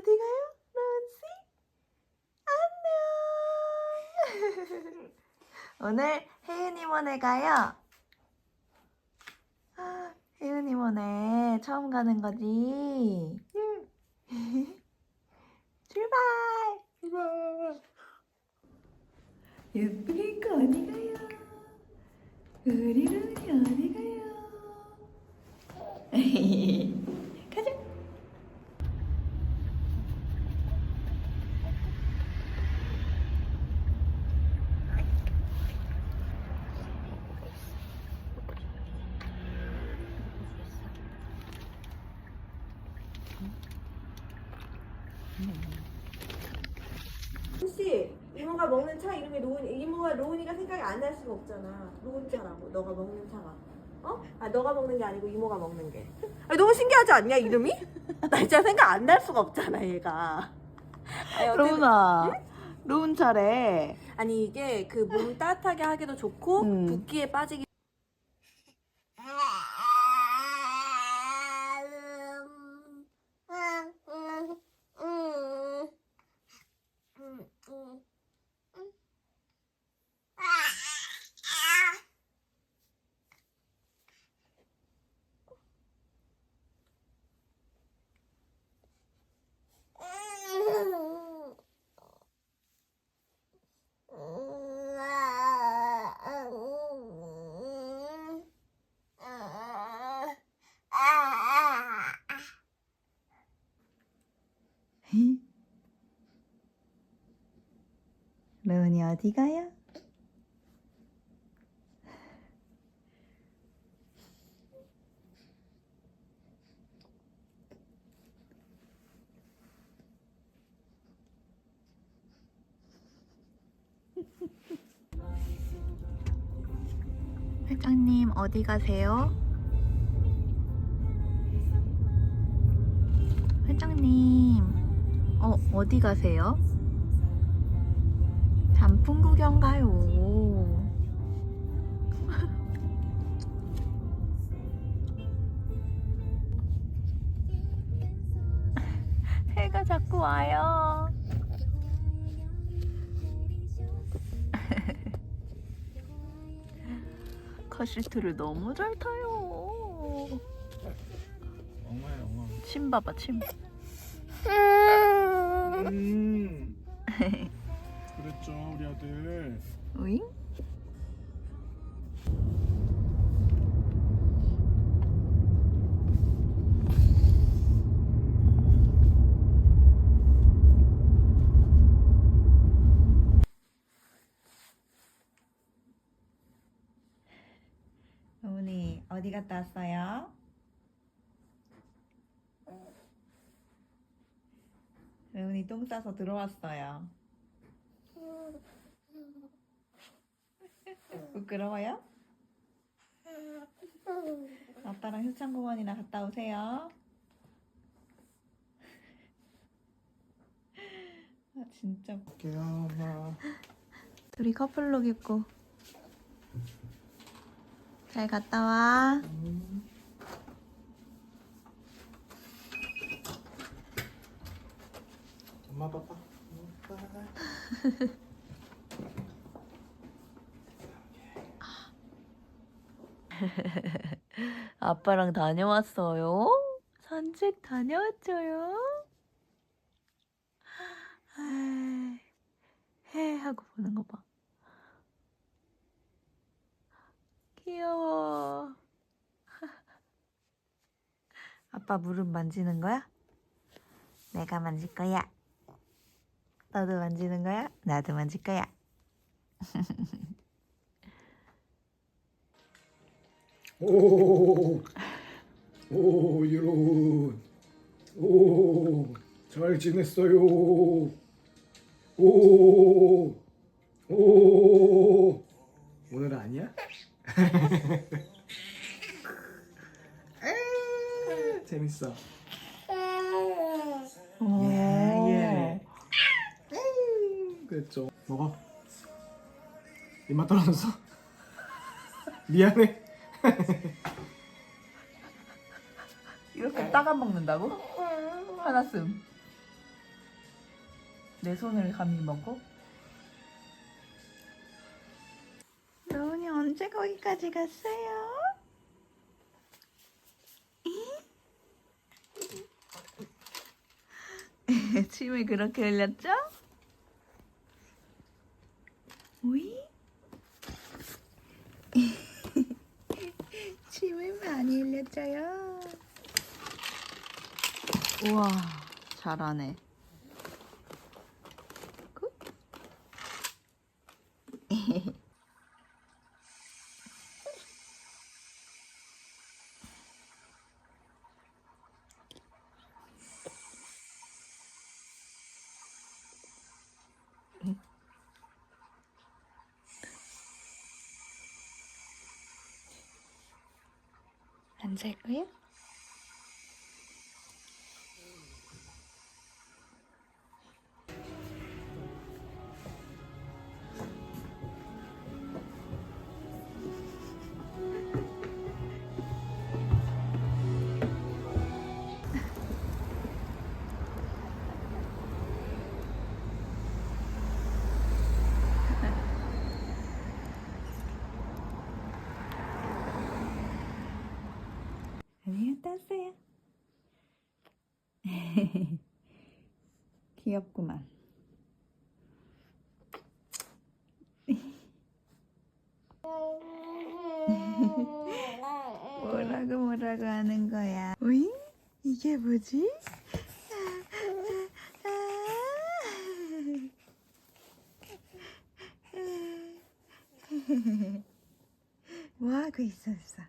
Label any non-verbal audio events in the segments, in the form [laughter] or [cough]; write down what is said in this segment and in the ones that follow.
어디 가요? 로운씨? 안녕. [laughs] 오늘 혜윤이모네 가요. 아, 혜윤이모네 처음 가는 거지? [laughs] 출발! 출발. 예쁘게 입고 어디 가요? 우리 루니 어디 가요? [laughs] 혹시 이모가 먹는 차 이름이 로운 이모가 로운이가 생각이 안 날 수가 없잖아. 로운 차라고 너가 먹는 차가. 어? 아 너가 먹는 게 아니고 이모가 먹는 게. 아니, 너무 신기하지 않냐 이름이? [laughs] 나 진짜 생각 안 날 수가 없잖아 얘가. 아니, 어쨌든- 로운아, 로운 차례. 아니 이게 그 몸 따뜻하게 하기도 좋고 음. 붓기에 빠지기. 로운이 어디 가요? 회장님 어디 가세요? 회장님 어 어디 가세요? 단풍 구경 가요. 해가 자꾸 와요. [laughs] 카시트를 너무 잘 타요. 엉아야 엉아. 침 봐봐 침. 음. [laughs] 그랬죠 우리 아들. 우잉? 어머니 어디 갔다 왔어요? 레온이 똥 싸서 들어왔어요. [laughs] 부끄러워요? 아빠랑 효창공원이나 갔다 오세요. [laughs] 아 진짜 할게요 엄마. 둘이 커플룩 입고 잘 갔다 와. 엄마 봐봐. 엄마. [laughs] 아빠랑 다녀왔어요? 산책 다녀왔죠요? 아이, 해 하고 보는 거 봐. 귀여워. [laughs] 아빠 무릎 만지는 거야? 내가 만질 거야. 너도 만지는 거야? 나도 만질 거야. [laughs] 오. 오 이런. 오. 잘 지냈어요. 오. 오. 오늘 아니야? [laughs] 아, 재밌어. 오. 예, 예. 그랬죠. 먹어. 입맛 떨어졌어? [laughs] 미안해. [laughs] 이렇게 따가 먹는다고? 하나씀. 내 손을 감히 먹어? 로운이 언제 거기까지 갔어요? 침을 [laughs] 그렇게 흘렸죠? 오이? [laughs] 침을 많이 흘렸죠요. 우와, 잘하네. 안 잘? 안 귀엽구만. [laughs] 뭐라고 뭐라고 하는 거야? 오이? 이게 뭐지? [laughs] 뭐 하고 있었어?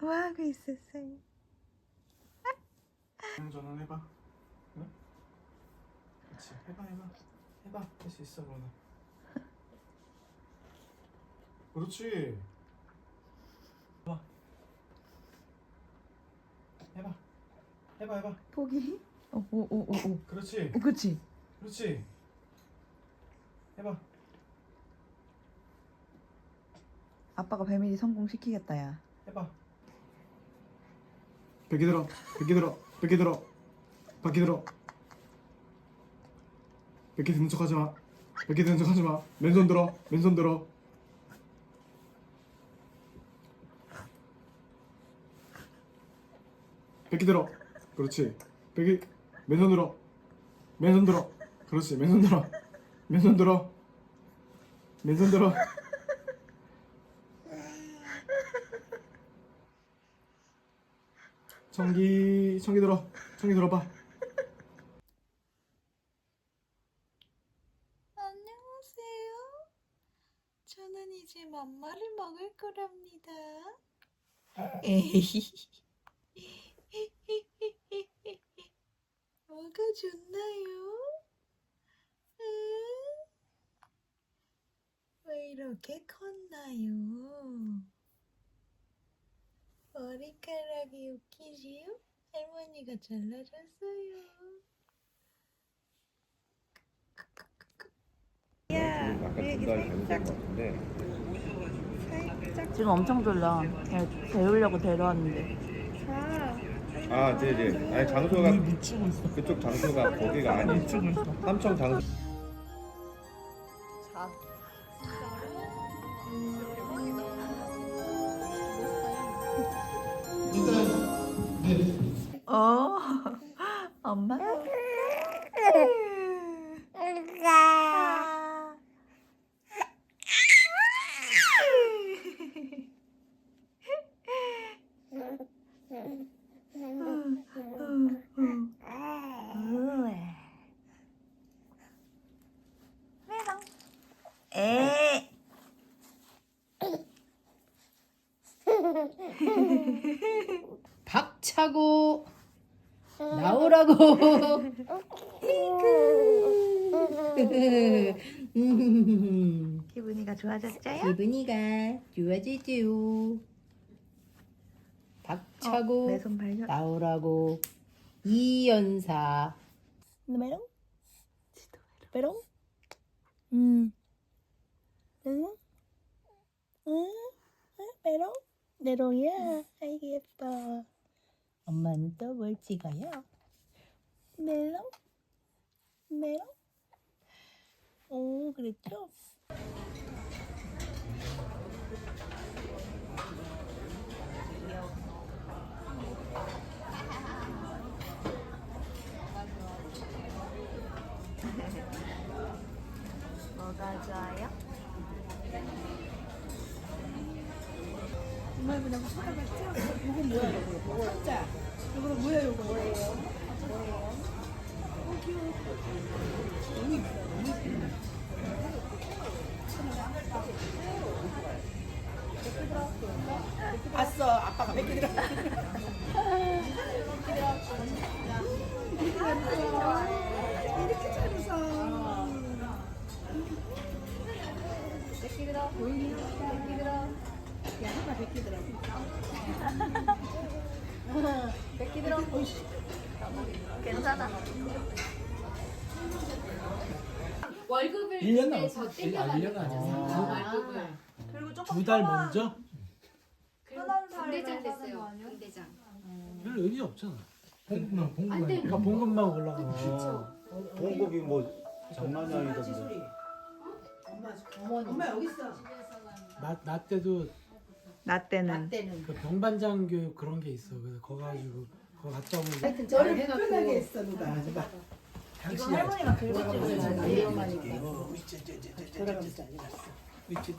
뭐 하고 있었어요? 그냥 전환해봐. 응? 그렇지. 해봐 해봐. 해봐. 할 수 있어 로나. [laughs] 그렇지. 해봐. 해봐. 해봐 해봐. 포기? 어, 오, 오, 오, 오. 그렇지. 오, 그치? 그렇지. 해봐. 아빠가 배밀이 성공시키겠다, 야. 해봐. 베기 들어. 베기 들어. 베기 들어. 바퀴 들어. 베기 드는 척 하지 마. 베기 드는 척 하지 마. 맨손 들어. 맨손 들어. 베기 들어. 그렇지. 베기 맨손 들어. 맨손 들어. 그렇지. 맨손 들어. 맨손 들어. 맨손 들어. 청기 청기 들어 청기 들어봐 안녕하세요. 저는 이제 맘마를 먹을 거랍니다. 에이. 뭐가 좋나요? 응? 왜 이렇게 컸나요? 머리카락이 웃기지요? 할머니가 잘라줬어요. 야, 아까 중간에 잘못된 것 같은데 지금 엄청 졸려. 그냥 재우려고 데려왔는데. 아 네네 아니 장소가 그쪽 장소가 거기가 아니 삼청 장소 나오라고. 기분이가 좋아졌죠요? 기분이가 좋아지지요. 박차고 내손 발견. 나오라고 이연사. Número. Pero. Mm. 응? 응? pero. 내로야. 아이 예뻐. 엄마는 또 뭘 찍어요? 멜로. 메롱? 오, 그랬죠? 뭐가 좋아요? 정말 그냥 살아갔죠? 이거 뭐야, 이거? 이거 뭐야, 이거 봤어, 아빠가 몇개 들어. 1년 그때 남았어. 저 아, 땡겨가는 1년 거죠. 남았어. 월급을. 그리고 조금 두 달 편한- 먼저? 그리고 편한 삶을 군대장 사는 거 됐어요. 군대장. 별 의미 없잖아. 봉급만 안 봉급만. 돼. 그러니까 봉급만 올라가. 그렇죠. 봉급이 뭐 장난이 아니던데. 엄마 여기 있어. 나, 나 때도 나 때는 때는. 그 병반장 교육 그런 게 있어. 그래서 거기 가지고 거기 갔다 오면 하여튼 잘 해갖고. 했어, 누가. 당신 할머니가 긁어주는 위험하니까. 돌아가면서 안 일어났어.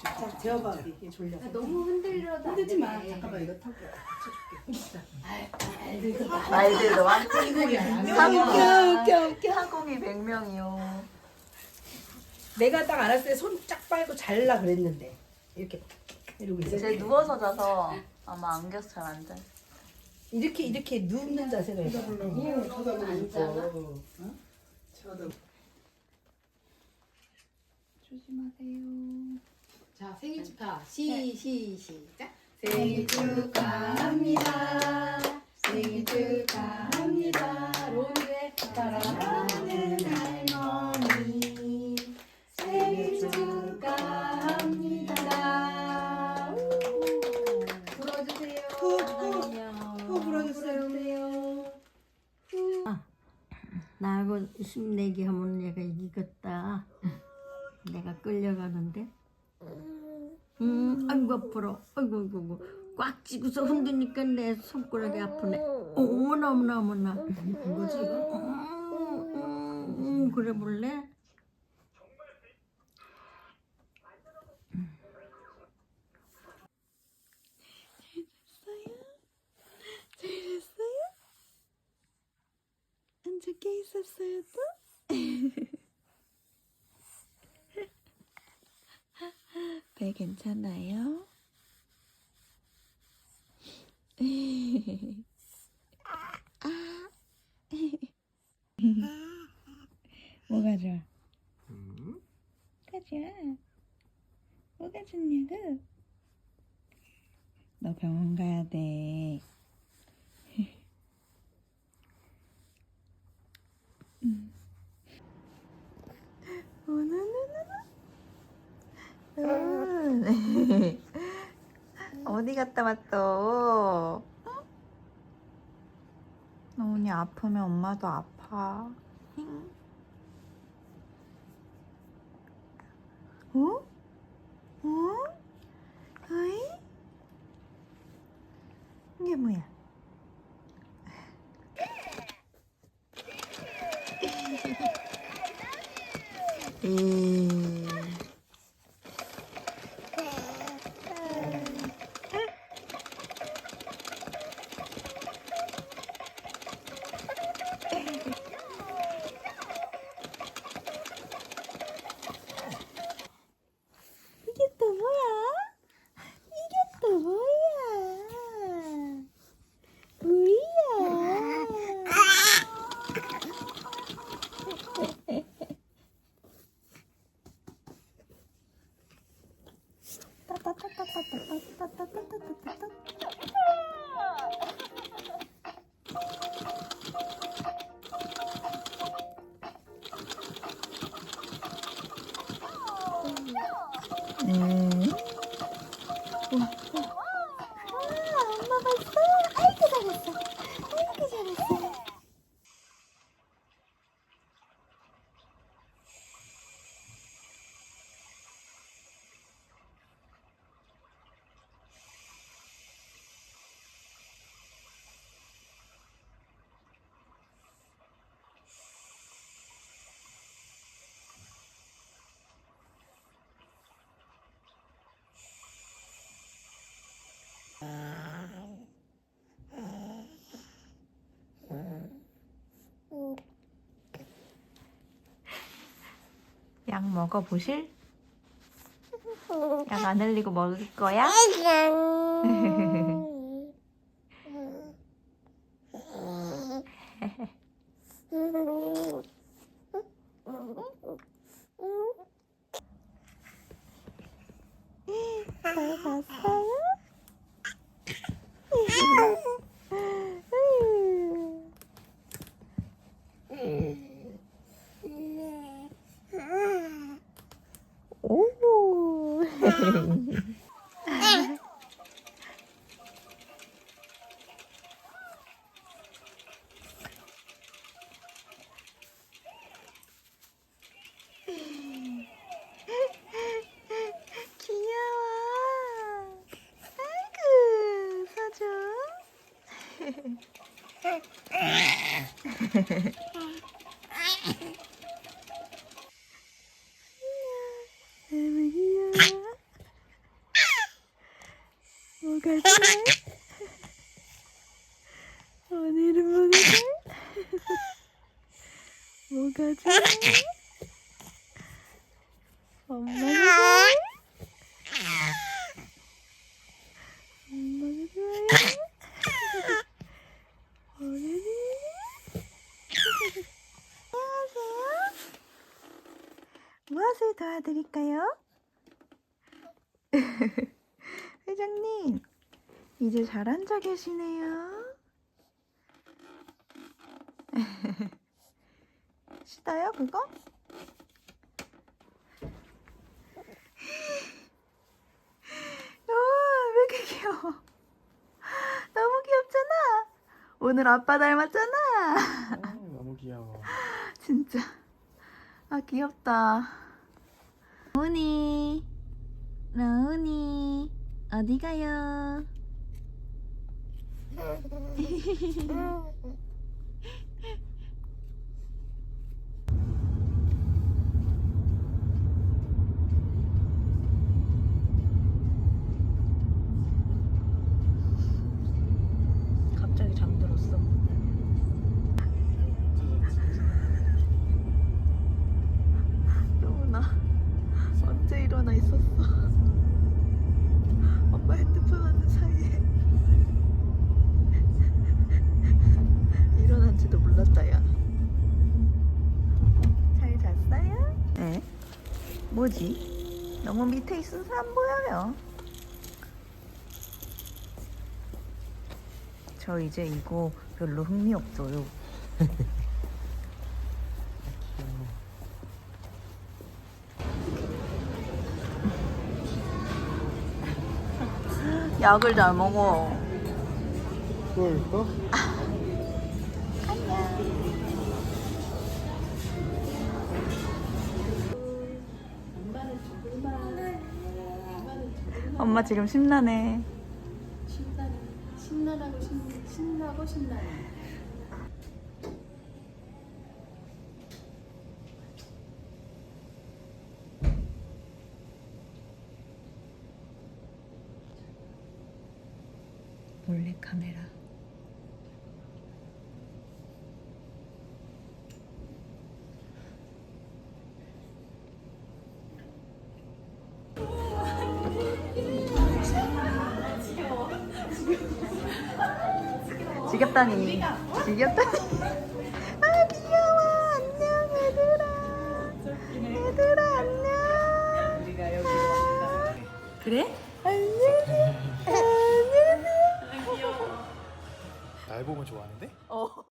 자, 재워봐, 이게 졸려. 너무 흔들려도 안 흔들지 마. 돼. 잠깐만, 이거 타고. 웃겨, 웃겨, 웃겨. 사공이 100명이요. 내가 딱 알았을 때 손 쫙 빨고 잘라 그랬는데. 이렇게 이러고 있어. 제 누워서 자서 아마 안겨서 잘 안 자. 이렇게 이렇게 눕는 자세가 있어. 앉아. 자 생일 축하. 시, 시, 시작. 생일 축하합니다. 생일 축하합니다. 로이의 사랑하는 할머니. 생일 축하합니다. 우. 불어주세요. 후 불어주세요. 나하고 힘내기 하면 얘가 이기겠다. 내가 끌려가는데. 음, 아이고 아프라. 아이고 아이고. 꽉 쥐고서 흔드니까 내 손가락이 아프네. 어머나 어머나 어머나. 이쁜 거지 이거? 음, 음, 음, 그래 볼래? 안 좋게 있었어요 또? [laughs] 배 괜찮아요? [laughs] 뭐가 좋아? 뭐가 좋아? 뭐가 좋냐고? 너 병원 가야 돼. 음. [laughs] 어디 갔다 왔어? 너은이 아프면 엄마도 아파. 응? 어? 어? 어이? 이게 뭐야? [laughs] 이 약 먹어보실? 약 안 흘리고 먹을 거야? 아, [laughs] 何? 뭐가 좋아? 오늘은 뭐가 좋아? 뭐가 좋아? 엄마가 좋아? 엄마가 안녕하세요. 무엇을 도와드릴까요? [laughs] 회장님, 이제 잘 앉아 계시네요. [laughs] 싫어요, 그거? 오, [laughs] 왜 이렇게 귀여워? [laughs] 너무 귀엽잖아. 오늘 아빠 닮았잖아. 너무 귀여워. 진짜. 아, 귀엽다. 로운이, 로운이, 어디 가요? [laughs] 뭐지? 너무 밑에 있어서 안 보여요. 저 이제 이거 별로 흥미 없어요. [laughs] 약을 잘 먹어. 그럴 엄마 지금 심란해. 신나는 신나라고 신 신나고 신나는. 몰래 카메라. 지겹다니. 지겹다니. [laughs] 아 귀여워. 안녕 얘들아. 얘들아 안녕. 아. 그래? 안녕. 안녕. 날 보면 좋아하는데? 어.